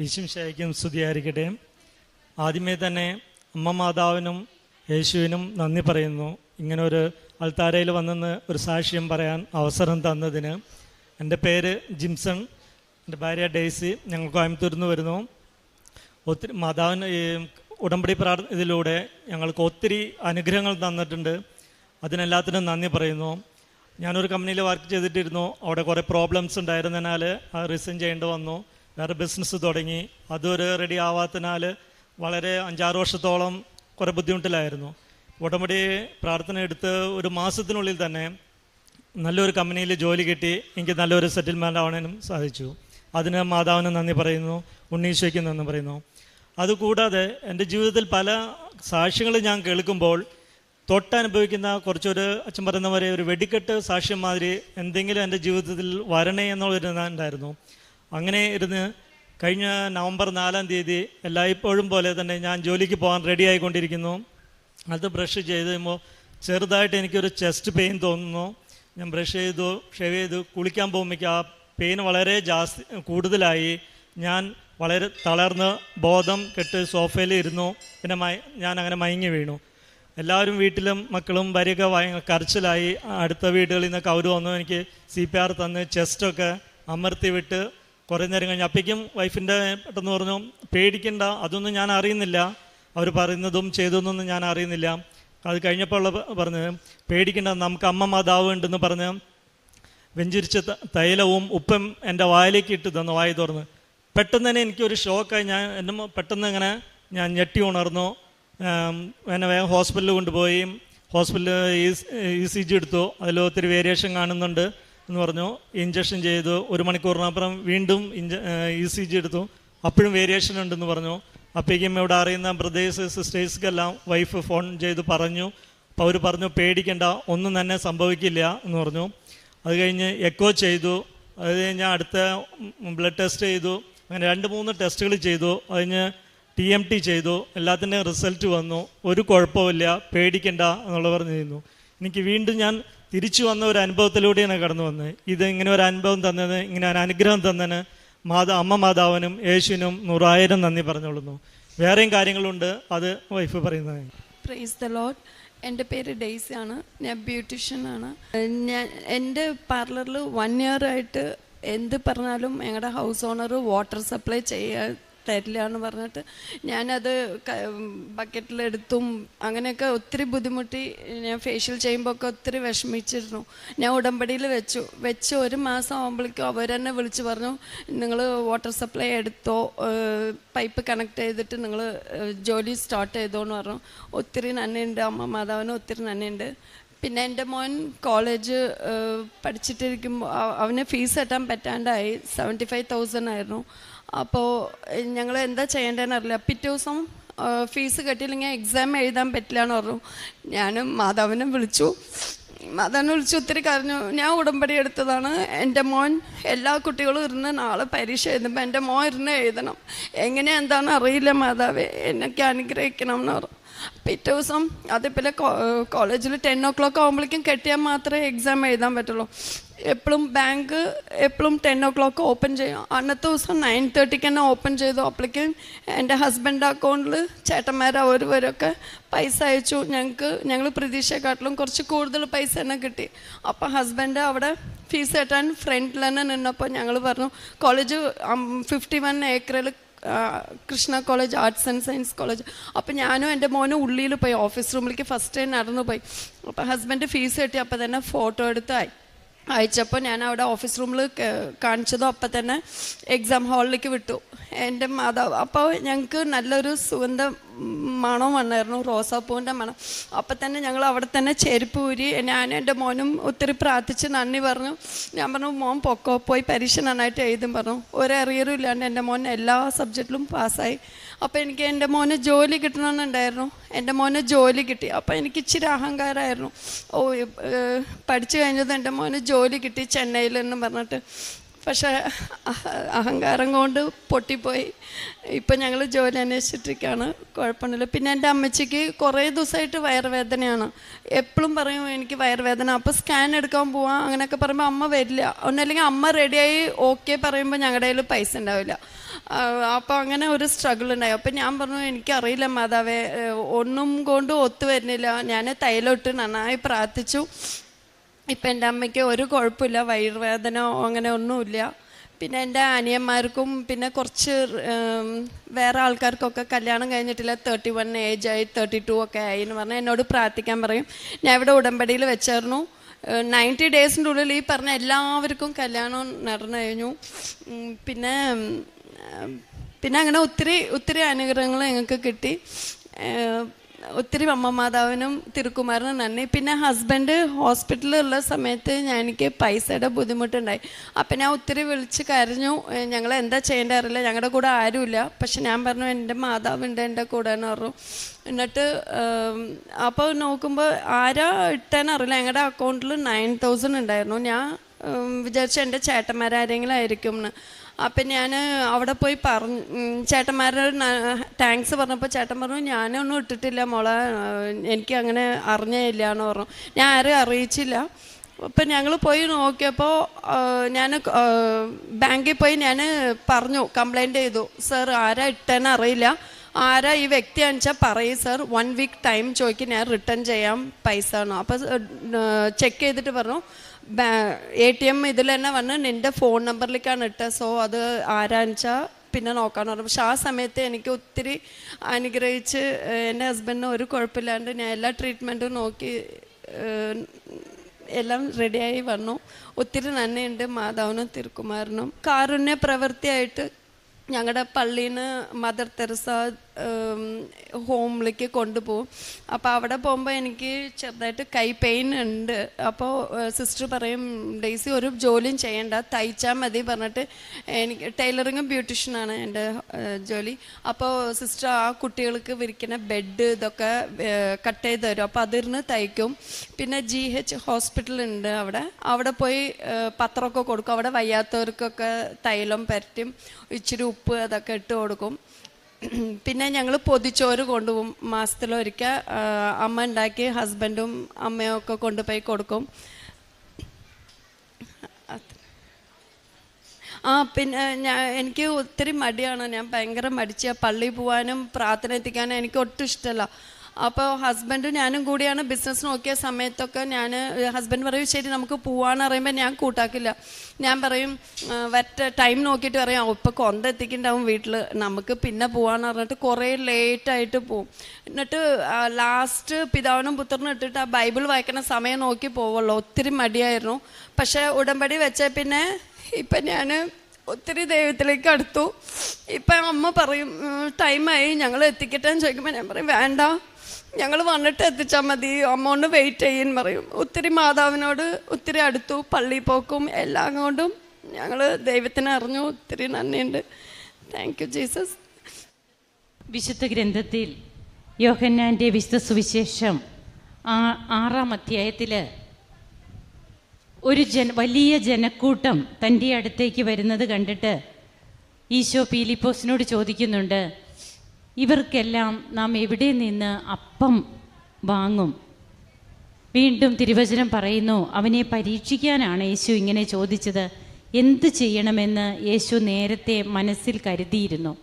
ഈശും സ്തുതിയായിരിക്കട്ടെ ആദ്യമേ തന്നെ അമ്മ മാതാവിനും യേശുവിനും നന്ദി പറയുന്നു. ഇങ്ങനെ ഒരു അൾത്താരയിൽ വന്നെന്ന് ഒരു സാക്ഷ്യം പറയാൻ അവസരം തന്നതിന്. എന്റെ പേര് ജിംസൺ. എന്റെ ഭാര്യ ഡെയ്സി. ഞങ്ങൾ കോയമ്പത്തൂരിൽ നിന്ന് വരുന്നു. ഒത്തിരി മാതാവിന് ഉടമ്പടി പ്രാർത്ഥന ഇതിലൂടെ ഞങ്ങൾക്ക് ഒത്തിരി അനുഗ്രഹങ്ങൾ തന്നിട്ടുണ്ട്. അതിനെല്ലാത്തിനും നന്ദി പറയുന്നു. ഞാനൊരു കമ്പനിയിൽ വർക്ക് ചെയ്തിട്ടിരുന്നു. അവിടെ കുറേ പ്രോബ്ലംസ് ഉണ്ടായിരുന്നതിനാൽ റിസൈൻ ചെയ്യേണ്ടി വന്നു. വേറെ ബിസിനസ് തുടങ്ങി. അതൊരു റെഡി ആവാത്തതിനാൽ വളരെ അഞ്ചാറ് വർഷത്തോളം കുറേ ബുദ്ധിമുട്ടിലായിരുന്നു. ഉടമ്പടി പ്രാർത്ഥന എടുത്ത് ഒരു മാസത്തിനുള്ളിൽ തന്നെ നല്ലൊരു കമ്പനിയിൽ ജോലി കിട്ടി. എനിക്ക് നല്ലൊരു സെറ്റിൽമെന്റ് ആവാനും സാധിച്ചു. അതിന് മാതാവിന് നന്ദി പറയുന്നു. ഉണ്ണീശോയ്ക്ക് നന്ദി പറയുന്നു. അതുകൂടാതെ എന്റെ ജീവിതത്തിൽ പല സാക്ഷ്യങ്ങൾ ഞാൻ കേൾക്കുമ്പോൾ തൊട്ടനുഭവിക്കുന്ന കുറച്ചൊരു അച്ഛൻ പറയുന്ന പോലെ ഒരു വെടിക്കെട്ട് സാക്ഷ്യം മാതിരി എന്തെങ്കിലും എന്റെ ജീവിതത്തിൽ വരണേ എന്നുള്ളൊരു ഉണ്ടായിരുന്നു അങ്ങനെ ഇരുന്ന് കഴിഞ്ഞ നവംബർ നാലാം തീയതി എല്ലായ്പ്പോഴും പോലെ തന്നെ ഞാൻ ജോലിക്ക് പോകാൻ റെഡി ആയിക്കൊണ്ടിരിക്കുന്നു. അത് ബ്രഷ് ചെയ്ത് കഴിയുമ്പോൾ ചെറുതായിട്ട് എനിക്കൊരു ചെസ്റ്റ് പെയിൻ തോന്നുന്നു. ഞാൻ ബ്രഷ് ചെയ്തു ഷേവ് ചെയ്തു കുളിക്കാൻ പോകുമ്പോൾ ആ പെയിൻ വളരെ ജാസ്തി കൂടുതലായി. ഞാൻ വളരെ തളർന്ന് ബോധം കെട്ട് സോഫയിൽ ഇരുന്നു. പിന്നെ മയ ഞാൻ അങ്ങനെ മയങ്ങി വീണു. എല്ലാവരും വീട്ടിലും മക്കളും ഭാര്യയൊക്കെ ഭയ കരച്ചിലായി. അടുത്ത വീടുകളിൽ നിന്നൊക്കെ അവർ വന്നു. എനിക്ക് സി പി ആർ തന്ന് ചെസ്റ്റൊക്കെ അമർത്തി വിട്ട് കുറേ നേരം കഴിഞ്ഞ് അപ്പേക്കും വൈഫിന്റെ പെട്ടെന്ന് പറഞ്ഞു പേടിക്കണ്ട അതൊന്നും ഞാൻ അറിയുന്നില്ല. അവർ പറയുന്നതും ചെയ്തതൊന്നും ഞാൻ അറിയുന്നില്ല. അത് കഴിഞ്ഞപ്പോൾ ഉള്ള പറഞ്ഞത് പേടിക്കണ്ട നമുക്ക് അമ്മ മാതാവ് ഉണ്ടെന്ന് പറഞ്ഞ് വെഞ്ചിരിച്ച തൈലവും ഉപ്പും എന്റെ വായിലേക്ക് ഇട്ട് തന്നു വായി തുറന്ന്. പെട്ടെന്ന് തന്നെ എനിക്കൊരു ഷോക്കായി. ഞാൻ എന്റെ പെട്ടെന്ന് ഇങ്ങനെ ഞാൻ ഞെട്ടി ഉണർന്നു. എന്നെ വേഗം ഹോസ്പിറ്റലിൽ കൊണ്ടുപോയി. ഹോസ്പിറ്റലിൽ ഇ സി ജി എടുത്തു. അതിൽ ഒത്തിരി വേരിയേഷൻ കാണുന്നുണ്ട്. എന്ന് പറഞ്ഞു ഇഞ്ചക്ഷൻ ചെയ്തു ഒരു മണിക്കൂറിനപ്പുറം വീണ്ടും ഇഞ്ച ഇ സി ജി എടുത്തു. അപ്പോഴും വേരിയേഷൻ ഉണ്ടെന്ന് പറഞ്ഞു. അപ്പോഴേക്കും ഇവിടെ അറിയുന്ന ബ്രദേഴ്സ് സിസ്റ്റേഴ്സ്ക്കെല്ലാം വൈഫ് ഫോൺ ചെയ്ത് പറഞ്ഞു. അപ്പോൾ അവർ പറഞ്ഞു പേടിക്കേണ്ട ഒന്നും തന്നെ സംഭവിക്കില്ല എന്ന് പറഞ്ഞു. അത് കഴിഞ്ഞ് എക്കോ ചെയ്തു. അത് കഴിഞ്ഞ് അടുത്ത ബ്ലഡ് ടെസ്റ്റ് ചെയ്തു. അങ്ങനെ രണ്ട് മൂന്ന് ടെസ്റ്റുകൾ ചെയ്തു. അത് കഴിഞ്ഞ് ടി എം ടി ചെയ്തു. എല്ലാത്തിന്റെയും റിസൾട്ട് വന്നു. ഒരു കുഴപ്പമില്ല പേടിക്കണ്ട എന്നുള്ള പറഞ്ഞിരുന്നു. എനിക്ക് വീണ്ടും ഞാൻ തിരിച്ചു വന്ന ഒരു അനുഭവത്തിലൂടെയാണ് കടന്നു വന്നത്. ഇത് ഇങ്ങനെ ഒരു അനുഭവം തന്നത് ഇങ്ങനെ ഒരു അനുഗ്രഹം തന്നതിന് മാതാ അമ്മ മാതാവിനും യേശുവിനും നൂറായിരം നന്ദി പറഞ്ഞുകൊള്ളുന്നു. വേറെയും കാര്യങ്ങളുണ്ട് അത് വൈഫ് പറയുന്നത്. പ്രൈസ് ദ ലോഡ് എന്റെ പേര് ഡെയ്സി ആണ്. ഞാൻ ബ്യൂട്ടീഷ്യൻ ആണ്. ഞാൻ എന്റെ പാർലറിൽ വൺ ഇയർ ആയിട്ട് എന്ത് പറഞ്ഞാലും ഞങ്ങളുടെ ഹൗസ് ഓണർ വാട്ടർ സപ്ലൈ ചെയ്യാൻ തരില്ല എന്ന് പറഞ്ഞിട്ട് ഞാനത് ബക്കറ്റിലെടുത്തും അങ്ങനെയൊക്കെ ഒത്തിരി ബുദ്ധിമുട്ടി ഞാൻ ഫേഷ്യൽ ചെയ്യുമ്പോൾ ഒക്കെ ഒത്തിരി വിഷമിച്ചിരുന്നു. ഞാൻ ഉടമ്പടിയിൽ വെച്ചു. വെച്ച് ഒരു മാസം ആകുമ്പോഴേക്കും അവർ തന്നെ വിളിച്ച് പറഞ്ഞു നിങ്ങൾ വാട്ടർ സപ്ലൈ എടുത്തോ? പൈപ്പ് കണക്ട് ചെയ്തിട്ട് നിങ്ങൾ ജോലി സ്റ്റാർട്ട് ചെയ്തോ എന്ന് പറഞ്ഞു. ഒത്തിരി നന്ദിയുണ്ട്. അമ്മ മാതാവിന് ഒത്തിരി നന്ദിയുണ്ട്. പിന്നെ എന്റെ മോൻ കോളേജ് പഠിച്ചിട്ടിരിക്കുമ്പോൾ അവന് ഫീസ് കെട്ടാൻ പറ്റാണ്ടായി. സെവന്റി ഫൈവ് തൗസൻഡ് ആയിരുന്നു. അപ്പോൾ ഞങ്ങൾ എന്താ ചെയ്യേണ്ടതെന്ന് അറിയില്ല. പിറ്റേ ദിവസം ഫീസ് കെട്ടിയില്ലെങ്കിൽ എക്സാം എഴുതാൻ പറ്റില്ല എന്ന് പറഞ്ഞു. ഞാനും മാതാവിനെ വിളിച്ചു. മാതാവിനെ വിളിച്ചു ഒത്തിരി കരഞ്ഞു. ഞാൻ ഉടമ്പടി എടുത്തതാണ്. എന്റെ മോൻ എല്ലാ കുട്ടികളും ഇരുന്ന് നാളെ പരീക്ഷ എഴുതുമ്പോൾ എന്റെ മോൻ ഇരുന്ന് എഴുതണം. എങ്ങനെ എന്താണെന്ന് അറിയില്ല മാതാവേ. എന്നൊക്കെ അനുഗ്രഹിക്കണം എന്ന് പറഞ്ഞു. പിറ്റേ ദിവസം അതേപോലെ കോളേജിൽ ടെൻ ഓ ക്ലോക്ക് ആകുമ്പോഴേക്കും കെട്ടിയാൽ മാത്രമേ എക്സാം എഴുതാൻ പറ്റുള്ളൂ. എപ്പോഴും ബാങ്ക് എപ്പോഴും ടെൻ ഓ ക്ലോക്ക് ഓപ്പൺ ചെയ്യും. അന്നത്തെ ദിവസം നയൻ തേർട്ടിക്ക് തന്നെ ഓപ്പൺ ചെയ്തു. അപ്പോഴേക്കും എന്റെ ഹസ്ബൻഡ് അക്കൗണ്ടിൽ ചേട്ടന്മാർ അവരവരൊക്കെ പൈസ അയച്ചു. ഞങ്ങൾക്ക് ഞങ്ങൾ പ്രതീക്ഷയെക്കാട്ടിലും കുറച്ച് കൂടുതൽ പൈസ തന്നെ കിട്ടി. അപ്പോൾ ഹസ്ബൻഡ് അവിടെ ഫീസ് കെട്ടാൻ ഫ്രണ്ടിൽ തന്നെ നിന്നപ്പോൾ ഞങ്ങൾ പറഞ്ഞു കോളേജ് ഫിഫ്റ്റി വൺ ഏക്കറിൽ Krishna college arts and science college അപ്പോൾ ഞാനും എന്റെ മോനും ഉള്ളിയിൽ പോയി ഓഫീസ് റൂമിലേക്ക് ഫസ്റ്റ് ടൈം നടന്നു പോയി. അപ്പോൾ ഹസ്ബൻഡ് ഫീസ് കിട്ടി അപ്പോൾ തന്നെ ഫോട്ടോ എടുത്ത് അയ അയച്ചപ്പോൾ ഞാൻ അവിടെ ഓഫീസ് റൂമിൽ കാണിച്ചതും അപ്പം തന്നെ എക്സാം ഹാളിലേക്ക് വിട്ടു. എന്റെ മാതാവ് അപ്പോൾ ഞങ്ങൾക്ക് നല്ലൊരു സുഗന്ധ മണം വന്നായിരുന്നു റോസാപ്പൂവിന്റെ മണം. അപ്പം തന്നെ ഞങ്ങൾ അവിടെ തന്നെ ചെരുപ്പ് ഊരി ഞാനും എന്റെ മോനും ഒത്തിരി പ്രാർത്ഥിച്ച് നന്ദി പറഞ്ഞു. ഞാൻ പറഞ്ഞു മോൻ പൊക്കോ പോയി പരീക്ഷ നന്നായിട്ട് എഴുതും പറഞ്ഞു. ഒരു അറിയറും ഇല്ലാണ്ട് എന്റെ മോൻ എല്ലാ സബ്ജക്റ്റിലും പാസ്സായി. അപ്പോൾ എനിക്ക് എന്റെ മോന് ജോലി കിട്ടണമെന്നുണ്ടായിരുന്നു. എന്റെ മോന് ജോലി കിട്ടി. അപ്പോൾ എനിക്ക് ഇച്ചിരി അഹങ്കാരമായിരുന്നു. ഓ പഠിച്ചു കഴിഞ്ഞത് എന്റെ മോന് ജോലി കിട്ടി ചെന്നൈയിൽ എന്ന് പറഞ്ഞിട്ട്. പക്ഷേ അഹങ്കാരം കൊണ്ട് പൊട്ടിപ്പോയി. ഇപ്പം ഞങ്ങൾ ജോലി അന്വേഷിച്ചിട്ടിരിക്കുകയാണ്. കുഴപ്പമൊന്നുമില്ല. പിന്നെ എന്റെ അമ്മച്ചിക്ക് കുറേ ദിവസമായിട്ട് വയറുവേദനയാണ്. എപ്പോഴും പറയും എനിക്ക് വയറുവേദന. അപ്പോൾ സ്കാൻ എടുക്കാൻ പോവാം. അങ്ങനെയൊക്കെ പറയുമ്പോൾ അമ്മ വരില്ല. ഒന്നല്ലെങ്കിൽ അമ്മ റെഡിയായി ഓക്കെ പറയുമ്പോൾ ഞങ്ങളുടെ കയ്യിൽ പൈസ ഉണ്ടാവില്ല. അപ്പോൾ അങ്ങനെ ഒരു സ്ട്രഗിൾ ഉണ്ടായി. അപ്പം ഞാൻ പറഞ്ഞു എനിക്കറിയില്ല മാതാവേ. ഒന്നും കൊണ്ട് ഒത്തു വരുന്നില്ല. ഞാൻ തൈലോട്ട് നന്നായി പ്രാർത്ഥിച്ചു. ഇപ്പം എന്റെ അമ്മയ്ക്ക് ഒരു കുഴപ്പമില്ല വയറുവേദന അങ്ങനെ ഒന്നുമില്ല. പിന്നെ എന്റെ അനിയന്മാർക്കും പിന്നെ കുറച്ച് വേറെ ആൾക്കാർക്കൊക്കെ കല്യാണം കഴിഞ്ഞിട്ടില്ല. തേർട്ടി വൺ ഏജായി തേർട്ടി ടു ഒക്കെ ആയി എന്ന് പറഞ്ഞാൽ എന്നോട് പ്രാർത്ഥിക്കാൻ പറയും. ഞാൻ ഇവിടെ ഉടമ്പടിയിൽ വെച്ചായിരുന്നു. നയന്റി ഡേയ്സിന്റെ ഉള്ളിൽ ഈ പറഞ്ഞ എല്ലാവർക്കും കല്യാണം നടന്നു കഴിഞ്ഞു. പിന്നെ പിന്നെ അങ്ങനെ ഒത്തിരി ഒത്തിരി അനുഗ്രഹങ്ങൾ ഞങ്ങൾക്ക് കിട്ടി. ഒത്തിരി അമ്മ മാതാവിനും തിരുക്കുമാരനും നന്ദി. പിന്നെ ഹസ്ബൻഡ് ഹോസ്പിറ്റലിലുള്ള സമയത്ത് ഞാൻ എനിക്ക് പൈസയുടെ ബുദ്ധിമുട്ടുണ്ടായി. അപ്പം ഞാൻ ഒത്തിരി വിളിച്ച് കരഞ്ഞു ഞങ്ങൾ എന്താ ചെയ്യേണ്ട അറിയില്ല ഞങ്ങളുടെ കൂടെ ആരുമില്ല. പക്ഷെ ഞാൻ പറഞ്ഞു എന്റെ മാതാവുണ്ട് എന്റെ കൂടെ എന്ന് പറഞ്ഞു. എന്നിട്ട് അപ്പോൾ നോക്കുമ്പോൾ ആരാ ഇട്ടേന്ന് അറിയില്ല. ഞങ്ങളുടെ അക്കൗണ്ടിൽ നയൻ തൗസൻഡ് ഉണ്ടായിരുന്നു. ഞാൻ വിചാരിച്ചു എന്റെ ചേട്ടന്മാരാരെങ്കിലും ആയിരിക്കും എന്ന് അപ്പം ഞാൻ അവിടെ പോയി പറഞ്ഞു ചേട്ടന്മാരുടെ താങ്ക്സ് പറഞ്ഞപ്പോൾ ചേട്ടൻ പറഞ്ഞു ഞാനൊന്നും ഇട്ടിട്ടില്ല മോളെ എനിക്ക് അങ്ങനെ അറിഞ്ഞില്ല എന്ന് പറഞ്ഞു. ഞാൻ ആരും അറിയിച്ചില്ല. അപ്പം ഞങ്ങൾ പോയി നോക്കിയപ്പോൾ ഞാൻ ബാങ്കിൽ പോയി ഞാൻ പറഞ്ഞു കംപ്ലൈന്റ് ചെയ്തു. സർ ആരാ ഇട്ടെന്ന് അറിയില്ല. ആരാ ഈ വ്യക്തി അനിച്ചാൽ പറയും സർ വൺ വീക്ക് ടൈം ചോദിക്കും ഞാൻ റിട്ടേൺ ചെയ്യാം പൈസ ആണോ അപ്പോൾ ചെക്ക് ചെയ്തിട്ട് പറഞ്ഞു എ ടി എം ഇതിൽ തന്നെ വന്ന് നിന്റെ ഫോൺ നമ്പറിലേക്കാണ് ഇട്ടത്. സോ അത് ആരാച്ചാൽ പിന്നെ നോക്കാന്ന് പറഞ്ഞു. പക്ഷെ ആ സമയത്ത് എനിക്ക് ഒത്തിരി അനുഗ്രഹിച്ച് എന്റെ ഹസ്ബൻഡിന് ഒരു കുഴപ്പമില്ലാണ്ട് ഞാൻ എല്ലാ ട്രീറ്റ്മെന്റും നോക്കി എല്ലാം റെഡിയായി വന്നു. ഒത്തിരി നന്ദിയുണ്ട് മാതാവിനും തിരുക്കുമാരനും. കാരുണ്യ പ്രവൃത്തിയായിട്ട് ഞങ്ങളുടെ പള്ളിയിൽ നിന്ന് മദർ തെരസ ഹോമിലേക്ക് കൊണ്ടുപോകും. അപ്പോൾ അവിടെ പോകുമ്പോൾ എനിക്ക് ചെറുതായിട്ട് കൈ പെയിൻ ഉണ്ട്. അപ്പോൾ സിസ്റ്റർ പറയും ഡെയ്സി ഒരു ജോലിയും ചെയ്യണ്ട. തയ്ച്ചാൽ മതി പറഞ്ഞിട്ട് എനിക്ക് ടൈലറിങ്ങും ബ്യൂട്ടീഷ്യനാണ് എന്റെ ജോലി. അപ്പോൾ സിസ്റ്റർ ആ കുട്ടികൾക്ക് വിരിക്കുന്ന ബെഡ് ഇതൊക്കെ കട്ട് ചെയ്ത് തരും. അപ്പോൾ അതിരുന്ന് തയ്ക്കും. പിന്നെ ജി എച്ച് ഹോസ്പിറ്റൽ ഉണ്ട് അവിടെ. അവിടെ പോയി പത്രമൊക്കെ കൊടുക്കും. അവിടെ വയ്യാത്തവർക്കൊക്കെ തൈലം പരറ്റും ഇച്ചിരി ഉപ്പ് അതൊക്കെ ഇട്ട് കൊടുക്കും. പിന്നെ ഞങ്ങൾ പൊതിച്ചോറ് കൊണ്ടുപോകും. മാസത്തിലൊരിക്കൽ അമ്മ ഉണ്ടാക്കി ഹസ്ബൻഡും അമ്മയും ഒക്കെ കൊണ്ടുപോയി കൊടുക്കും. ആ പിന്നെ ഞാൻ എനിക്ക് ഒത്തിരി മടിയാണ്. ഞാൻ ഭയങ്കര മടിച്ച പള്ളി പോകാനും പ്രാർത്ഥന എത്തിക്കാനും എനിക്ക് ഒട്ടും ഇഷ്ടമല്ല. അപ്പോൾ ഹസ്ബൻഡും ഞാനും കൂടിയാണ് ബിസിനസ് നോക്കിയ സമയത്തൊക്കെ ഞാൻ ഹസ്ബൻഡ് പറയും ശരി നമുക്ക് പോവാന്ന് പറയുമ്പോൾ ഞാൻ കൂട്ടാക്കില്ല. ഞാൻ പറയും "ആ, വറ്റ ടൈം നോക്കിയിട്ട് പറയും ഇപ്പോൾ കൊന്ത എത്തിക്കുന്നുണ്ടാവും വീട്ടിൽ നമുക്ക് പിന്നെ പോവാന്ന് പറഞ്ഞിട്ട് കുറേ ലേറ്റായിട്ട് പോവും. എന്നിട്ട് ലാസ്റ്റ് പിതാവിനും പുത്രനും ഇട്ടിട്ട് ആ ബൈബിൾ വായിക്കുന്ന സമയം നോക്കി പോവുള്ളൂ. ഒത്തിരി മടിയായിരുന്നു. പക്ഷേ ഉടമ്പടി വെച്ച പിന്നെ ഇപ്പം ഞാൻ ഒത്തിരി ദൈവത്തിലേക്ക് അടുത്തു. ഇപ്പം അമ്മ പറയും ടൈമായി ഞങ്ങൾ എത്തിക്കട്ടെ എന്ന് ചോദിക്കുമ്പോൾ ഞാൻ പറയും വേണ്ട ഞങ്ങൾ വന്നിട്ട് എത്തിച്ചാൽ മതി അമ്മ ഒന്ന് വെയിറ്റ് ചെയ്യാൻ പറയും. ഒത്തിരി മാതാവിനോട് ഒത്തിരി അടുത്തു പള്ളി പോക്കും എല്ലാം കൊണ്ടും ഞങ്ങൾ ദൈവത്തിന് അറിഞ്ഞു ഒത്തിരി നന്ദിയുണ്ട്. താങ്ക് യു ജീസസ് വിശുദ്ധ ഗ്രന്ഥത്തിൽ യോഹന്നാന്റെ വിശുദ്ധ സുവിശേഷം ആ- ആറാം അധ്യായത്തിൽ ഒരു ജന വലിയ ജനക്കൂട്ടം തന്റെ അടുത്തേക്ക് വരുന്നത് കണ്ടിട്ട് ഈശോ പീലിപ്പോസിനോട് ചോദിക്കുന്നുണ്ട് ഇവർക്കെല്ലാം നാം എവിടെ നിന്ന് അപ്പം വാങ്ങും? വീണ്ടും തിരുവചനം പറയുന്നു അവനെ പരീക്ഷിക്കാനാണ് യേശു ഇങ്ങനെ ചോദിച്ചത്. എന്ത് ചെയ്യണമെന്ന് യേശു നേരത്തെ മനസ്സിൽ കരുതിയിരുന്നു.